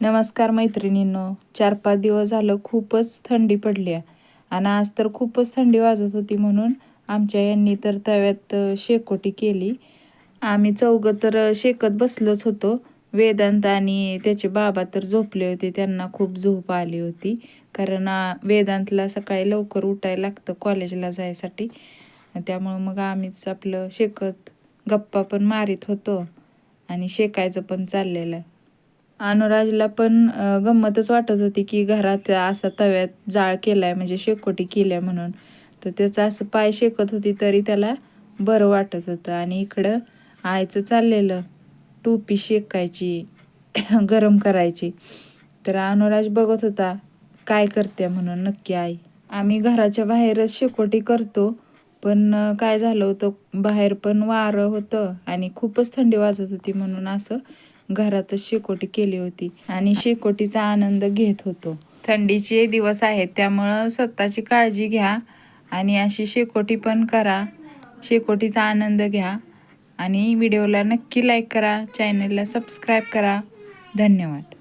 नमस्कार मैत्रिणींनो. चार पाच दिवस झालं खूपच थंडी पडली आहे. आणि आज तर खूपच थंडी वाजत होती म्हणून आमच्या यांनी तर तव्यात शेकोटी केली. आम्ही चौघं तर शेकत बसलोच होतो. वेदांत आणि त्याचे बाबा तर झोपले होते. त्यांना खूप झोप आली होती. कारण वेदांतला सकाळी लवकर उठायला लागतं कॉलेजला जायसाठी. त्यामुळं मग आम्हीच आपलं शेकत गप्पा पण मारीत होतो. आणि शेकायचं पण चाललेलं अनुराजला पण गंमतच वाटत होती की घरात असा तव्यात जाळ केलाय म्हणजे शेकोटी केल्या म्हणून. तर त्याचं असं पाय शेकत होती तरी त्याला बरं वाटत होतं. आणि इकडं आईचं चाललेलं टोपी शेकायची गरम करायची. तर अनुराज बघत होता काय करते म्हणून नक्की आई आम्ही घराच्या बाहेरच शेकोटी करतो. पण काय झालं होतं? बाहेर पण वारं होतं आणि खूपच थंडी वाजत होती म्हणून असं घरातच शेकोटी केली होती. आणि शेकोटीचा आनंद घेत होतो. थंडीचे दिवस आहेत त्यामुळं स्वतःची काळजी घ्या आणि अशी शेकोटी पण करा. शेकोटीचा आनंद घ्या आणि व्हिडिओला नक्की लाईक करा चॅनलला सबस्क्राईब करा. धन्यवाद.